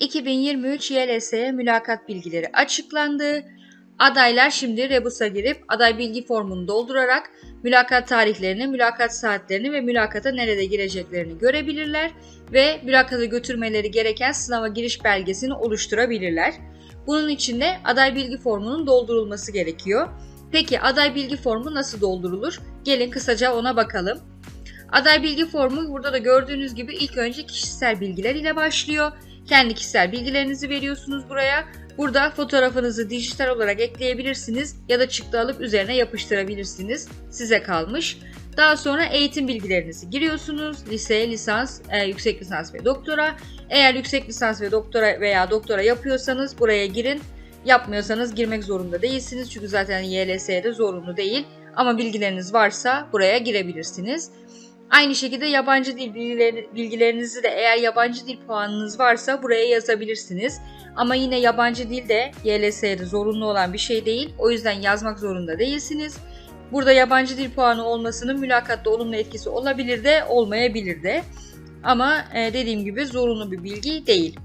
2023 YLS mülakat bilgileri açıklandı. Adaylar şimdi Rebus'a girip aday bilgi formunu doldurarak mülakat tarihlerini, mülakat saatlerini ve mülakata nerede gireceklerini görebilirler ve mülakata götürmeleri gereken sınava giriş belgesini oluşturabilirler. Bunun için de aday bilgi formunun doldurulması gerekiyor. Peki aday bilgi formu nasıl doldurulur? Gelin kısaca ona bakalım. Aday bilgi formu burada da gördüğünüz gibi ilk önce kişisel bilgiler ile başlıyor. Kendi kişisel bilgilerinizi veriyorsunuz buraya. Burada fotoğrafınızı dijital olarak ekleyebilirsiniz ya da çıktı alıp üzerine yapıştırabilirsiniz. Size kalmış. Daha sonra eğitim bilgilerinizi giriyorsunuz. Lise, lisans, e, yüksek lisans ve doktora. Eğer yüksek lisans ve doktora veya doktora yapıyorsanız buraya girin. Yapmıyorsanız girmek zorunda değilsiniz. Çünkü zaten YLS'de zorunlu değil. Ama bilgileriniz varsa buraya girebilirsiniz. Aynı şekilde yabancı dil bilgilerinizi de eğer yabancı dil puanınız varsa buraya yazabilirsiniz. Ama yine yabancı dil de YLS'de zorunlu olan bir şey değil. O yüzden yazmak zorunda değilsiniz. Burada yabancı dil puanı olmasının mülakatta olumlu etkisi olabilir de olmayabilir de. Ama e, dediğim gibi zorunlu bir bilgi değil.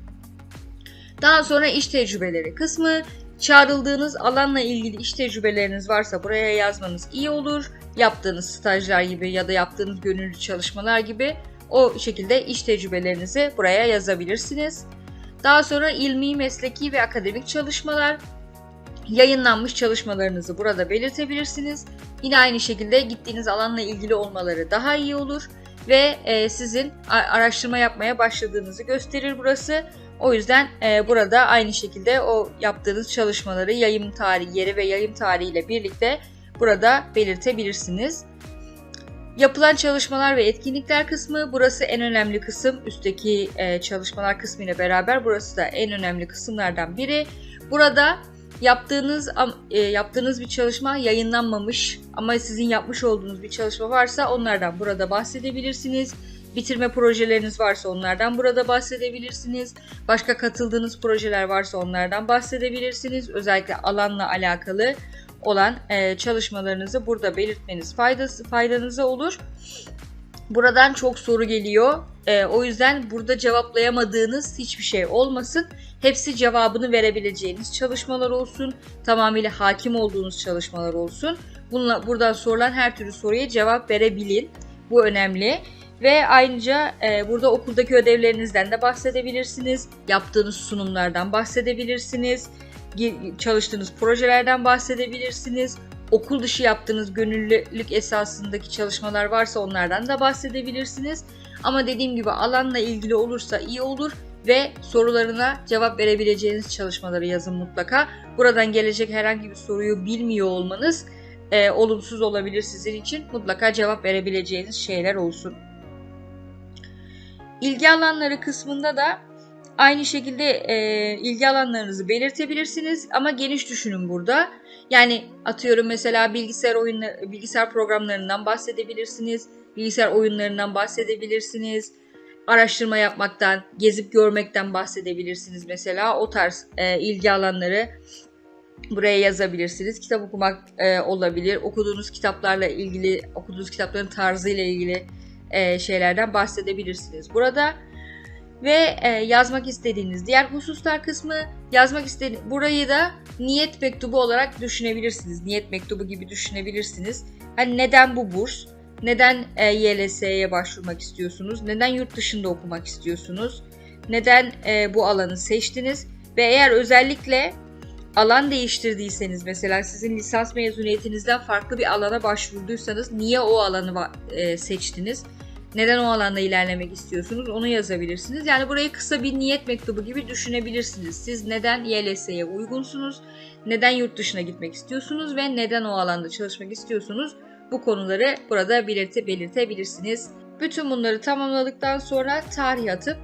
Daha sonra iş tecrübeleri kısmı. Çağrıldığınız alanla ilgili iş tecrübeleriniz varsa buraya yazmanız iyi olur. Yaptığınız stajlar gibi ya da yaptığınız gönüllü çalışmalar gibi o şekilde iş tecrübelerinizi buraya yazabilirsiniz. Daha sonra ilmi, mesleki ve akademik çalışmalar, yayınlanmış çalışmalarınızı burada belirtebilirsiniz. Yine aynı şekilde gittiğiniz alanla ilgili olmaları daha iyi olur ve e, sizin araştırma yapmaya başladığınızı gösterir burası. O yüzden e, burada aynı şekilde o yaptığınız çalışmaları yayım tarihi, yeri ve yayım tarihiyle birlikte burada belirtebilirsiniz. Yapılan çalışmalar ve etkinlikler kısmı burası en önemli kısım. Üstteki e, çalışmalar kısmı ile beraber burası da en önemli kısımlardan biri. Burada yaptığınız e, yaptığınız bir çalışma yayınlanmamış ama sizin yapmış olduğunuz bir çalışma varsa onlardan burada bahsedebilirsiniz. Bitirme projeleriniz varsa onlardan burada bahsedebilirsiniz. Başka katıldığınız projeler varsa onlardan bahsedebilirsiniz. Özellikle alanla alakalı olan e, çalışmalarınızı burada belirtmeniz faydası faydanıza olur. Buradan çok soru geliyor. E, o yüzden burada cevaplayamadığınız hiçbir şey olmasın. Hepsi cevabını verebileceğiniz çalışmalar olsun. Tamamıyla hakim olduğunuz çalışmalar olsun. Bununla, buradan sorulan her türlü soruya cevap verebilin. Bu önemli. Ve ayrıca e, burada okuldaki ödevlerinizden de bahsedebilirsiniz. Yaptığınız sunumlardan bahsedebilirsiniz çalıştığınız projelerden bahsedebilirsiniz. Okul dışı yaptığınız gönüllülük esasındaki çalışmalar varsa onlardan da bahsedebilirsiniz. Ama dediğim gibi alanla ilgili olursa iyi olur ve sorularına cevap verebileceğiniz çalışmaları yazın mutlaka. Buradan gelecek herhangi bir soruyu bilmiyor olmanız e, olumsuz olabilir sizin için. Mutlaka cevap verebileceğiniz şeyler olsun. İlgi alanları kısmında da Aynı şekilde e, ilgi alanlarınızı belirtebilirsiniz ama geniş düşünün burada. Yani atıyorum mesela bilgisayar oyunları, bilgisayar programlarından bahsedebilirsiniz, bilgisayar oyunlarından bahsedebilirsiniz, araştırma yapmaktan, gezip görmekten bahsedebilirsiniz mesela. O tarz e, ilgi alanları buraya yazabilirsiniz. Kitap okumak e, olabilir, okuduğunuz kitaplarla ilgili, okuduğunuz kitapların tarzıyla ilgili e, şeylerden bahsedebilirsiniz. Burada ve e, yazmak istediğiniz diğer hususlar kısmı yazmak istediğiniz burayı da niyet mektubu olarak düşünebilirsiniz. Niyet mektubu gibi düşünebilirsiniz. Hani neden bu burs? Neden e, YLS'ye başvurmak istiyorsunuz? Neden yurt dışında okumak istiyorsunuz? Neden bu alanı seçtiniz? Ve eğer özellikle alan değiştirdiyseniz mesela sizin lisans mezuniyetinizden farklı bir alana başvurduysanız niye o alanı e, seçtiniz? Neden o alanda ilerlemek istiyorsunuz onu yazabilirsiniz. Yani burayı kısa bir niyet mektubu gibi düşünebilirsiniz. Siz neden YLS'ye uygunsunuz, neden yurt dışına gitmek istiyorsunuz ve neden o alanda çalışmak istiyorsunuz bu konuları burada belirte, belirtebilirsiniz. Bütün bunları tamamladıktan sonra tarih atıp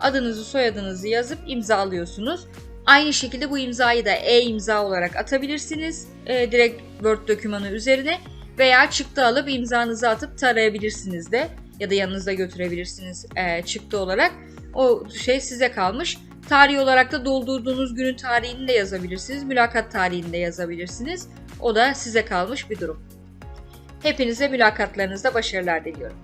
adınızı soyadınızı yazıp imzalıyorsunuz. Aynı şekilde bu imzayı da e-imza olarak atabilirsiniz. E, direkt Word dokümanı üzerine veya çıktı alıp imzanızı atıp tarayabilirsiniz de ya da yanınızda götürebilirsiniz e, çıktı olarak. O şey size kalmış. Tarih olarak da doldurduğunuz günün tarihini de yazabilirsiniz. Mülakat tarihini de yazabilirsiniz. O da size kalmış bir durum. Hepinize mülakatlarınızda başarılar diliyorum.